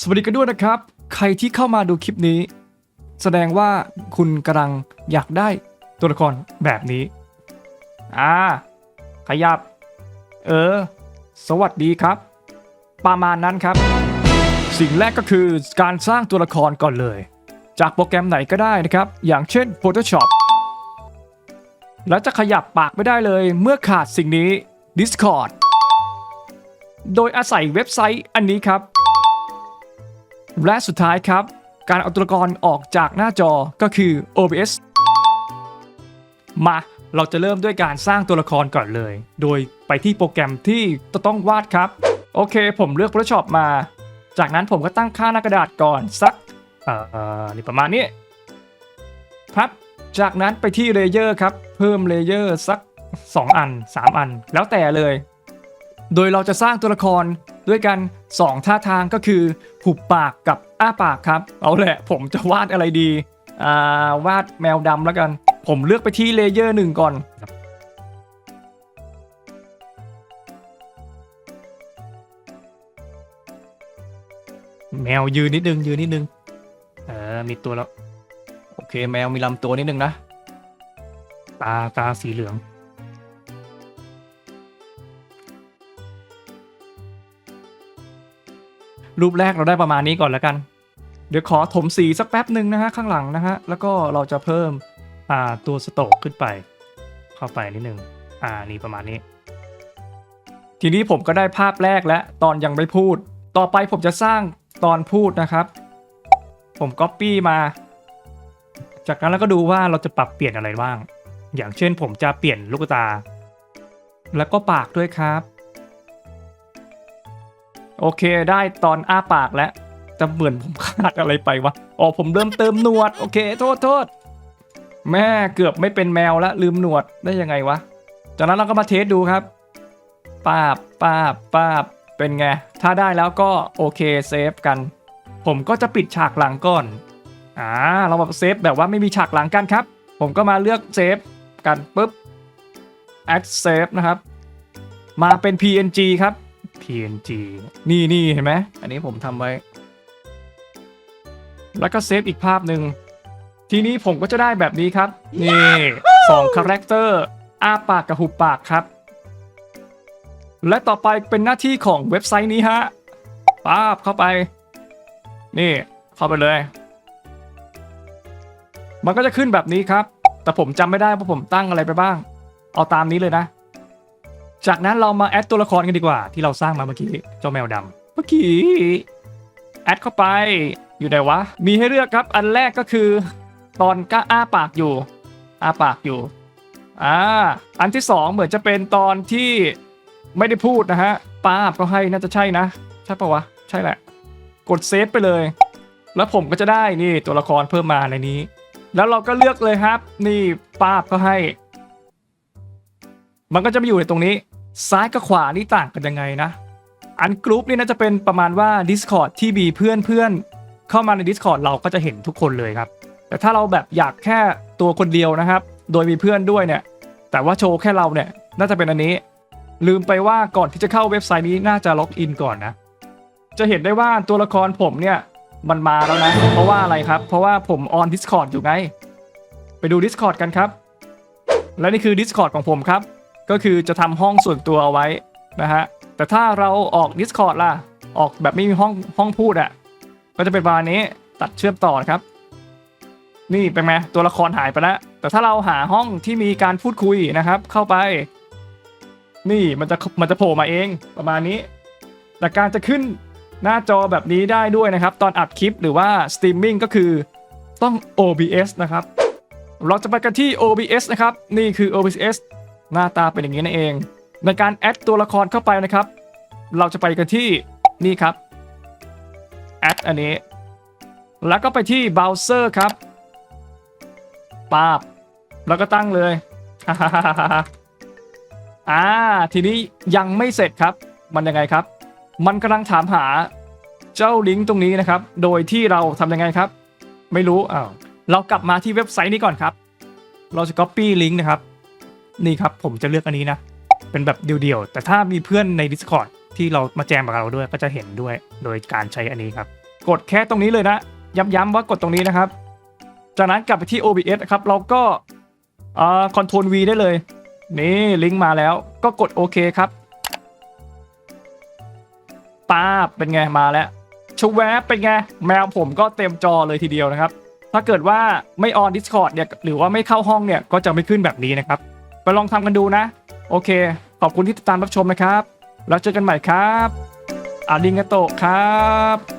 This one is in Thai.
สวัสดีกันด้วยนะครับ ใครที่เข้ามาดูคลิปนี้ แสดงว่าคุณกำลังอยากได้ตัวละครแบบนี้ อ่า ขยับ เออ สวัสดีครับ ประมาณนั้นครับ สิ่งแรกก็คือการสร้างตัวละครก่อนเลย จากโปรแกรมไหนก็ได้นะครับ อย่างเช่น Photoshop แล้วจะขยับปากไม่ได้เลยเมื่อขาดสิ่งนี้ Discord โดยอาศัยเว็บไซต์อันนี้ครับ และสุดท้ายครับ การเอาตัวละครออกจากหน้าจอก็คือ OBS มาเราจะเริ่มด้วยการสร้างตัวละครก่อนเลย โดยไปที่โปรแกรมที่ต้องวาดครับ โอเค ผมเลือก Photoshop มา จากนั้นผมก็ตั้งค่าหน้ากระดาษก่อนสักเอ่อนี่ประมาณนี้ครับ จากนั้นไปที่เลเยอร์ครับ เพิ่มเลเยอร์สัก 2 อัน 3 อัน แล้วแต่เลย โดยเราจะสร้างตัวละคร ด้วยกัน 2 ท่าทางก็คือ หุบปากกับอ้าปากครับ เอาแหละผมจะวาดอะไรดีอ่าวาดแมวดำแล้วกัน ผมเลือกไปที่เลเยอร์หนึ่งก่อน แมวยืนนิดนึงยืนนิดนึงเออมีตัวแล้ว โอเคแมวมีลำตัวนิดนึงนะ ตาตาสีเหลือง รูปแรกเราได้ประมาณนี้ก่อนแล้วกัน เดี๋ยวขอถมสีสักแป๊บหนึ่งนะฮะข้างหลังนะฮะ แล้วก็เราจะเพิ่มอ่าตัวสโตกขึ้นไป เข้าไปนิดนึงอ่านี่ประมาณนี้ ทีนี้ผมก็ได้ภาพแรกแล้วตอนยังไม่พูด ต่อไปผมจะสร้างตอนพูดนะครับ ผมก๊อปปี้มา จากนั้นเราก็ดูว่าเราจะปรับเปลี่ยนอะไรบ้าง อย่างเช่นผมจะเปลี่ยนลูกตา แล้วก็ปากด้วยครับ โอเคได้ตอนอ้าปากแล้วจะเหมือนผมขาดอะไรไปวะอ๋อผมเริ่มเติมหนวด โอเค โทษโทษแม่เกือบไม่เป็นแมวล้วลืมหนวดได้ยังไงวะ จากนั้นเราก็มาเทสดูครับป้าบป้าบป้าบเป็นไง ถ้าได้แล้วก็โอเคเซฟกัน ผมก็จะปิดฉากหลังก่อนอ่าเราแบบเซฟแบบว่าไม่มีฉากหลังกันครับ ผมก็มาเลือกเซฟกันปุ๊บ add save นะครับ มาเป็น png ครับ png นี่นี่เห็นไหมอันนี้ผมทำไว้ แล้วก็เซฟอีกภาพหนึ่งทีนี้ผมก็จะได้แบบนี้ครับ นี่สองคาแรคเตอร์อ้าปากกับหุบปากครับ และต่อไปเป็นหน้าที่ของเว็บไซต์นี้ฮะป้าบเข้าไป นี่ เข้าไปเลย มันก็จะขึ้นแบบนี้ครับ แต่ผมจำไม่ได้ว่าผมตั้งอะไรไปบ้าง เอาตามนี้เลยนะ จากนั้นเรามาแอดตัวละครกันดีกว่า ที่เราสร้างมาเมื่อกี้เจ้าแมวดำเมื่อกี้แอดเข้าไปอยู่ไหนวะ มีให้เลือกครับ อันแรกก็คือ ตอนก้าอ้าปากอยู่ อ้าปากอยู่อ่าอันที่สองเหมือนจะเป็นตอนที่ไม่ได้พูดนะฮะป้าบก็ให้น่าจะใช่นะ ใช่ปะวะ ใช่แหละ กดเซฟไปเลย แล้วผมก็จะได้นี่ตัวละครเพิ่มมาในนี้ แล้วเราก็เลือกเลยครับ นี่ป้าบก็ให้ มันก็จะมาอยู่ในตรงนี้ ซ้ายกับขวานี่ต่างกันยังไงนะ อันกรุ๊ปนี่น่าจะเป็นประมาณว่า Discord ที่มีเพื่อนเพื่อนเข้ามาใน Discord เราก็จะเห็นทุกคนเลยครับ แต่ถ้าเราแบบอยากแค่ตัวคนเดียวนะครับ โดยมีเพื่อนด้วยเนี่ย แต่ว่าโชว์แค่เราเนี่ยน่าจะเป็นอันนี้ ลืมไปว่าก่อนที่จะเข้าเว็บไซต์นี้น่าจะล็อกอินก่อนนะ จะเห็นได้ว่าตัวละครผมเนี่ยมันมาแล้วนะ เพราะว่าอะไรครับ เพราะว่าผมออน Discord อยู่ไง ไปดู Discord กันครับ และนี่คือ Discord ของผมครับ ก็คือจะทำห้องส่วนตัวเอาไว้นะฮะแต่ถ้าเราออก Discord ล่ะ ออกแบบไม่มีห้องห้องพูดอะ่ะก็จะเป็นประมาณนี้ตัดเชื่อมต่อครับ นี่เป็นไงตัวละครหายไปแล้วแต่ถ้าเราหาห้องที่มีการพูดคุยนะครับ เข้าไป นี่มันจะมันจะโผล่มาเองประมาณนี้ แต่การจะขึ้นหน้าจอแบบนี้ได้ด้วยนะครับ ตอนอัดคลิปหรือว่าสตรีมมิ่งก็คือต้อง OBS นะครับ เราจะไปกันที่ OBS นะครับ นี่คือ OBS หน้าตาเป็นอย่างนี้นั่นเอง ในการแอดตัวละครเข้าไปนะครับ เราจะไปกันที่นี่ครับแอดอันนี้ แล้วก็ไปที่ Browser ครับปาบ แล้วก็ตั้งเลยอ่าทีนี้ยังไม่เสร็จครับ มันยังไงครับ มันกำลังถามหาเจ้าลิงก์ตรงนี้นะครับ โดยที่เราทำยังไงครับ ไม่รู้อ้าวเรากลับมาที่เว็บไซต์นี้ก่อนครับ เราจะ copy ลิงก์นะครับ นี่ครับผมจะเลือกอันนี้นะ เป็นแบบเดี่ยวๆ แต่ถ้ามีเพื่อนใน Discord ที่เรามาแจมกับเราด้วยก็จะเห็นด้วยโดยการใช้อันนี้ครับ กดแค่ตรงนี้เลยนะ ย้ำๆว่ากดตรงนี้นะครับ จากนั้นกลับไปที่ OBS นะครับ เราก็คอ่า Ctrl V ได้เลย นี่ลิงก์มาแล้วก็กดโอเคครับป้าเป็นไงมาแล้วชูแวบเป็นไง แมวผมก็เต็มจอเลยทีเดียวนะครับ ถ้าเกิดว่าไม่ออน Discord เนี่ยหรือว่าไม่เข้าห้องเนี่ยก็จะไม่ขึ้นแบบนี้นะครับ ไปลองทำกันดูนะ โอเค ขอบคุณที่ติดตามรับชมนะครับ แล้วเจอกันใหม่ครับอาริงกโตครับ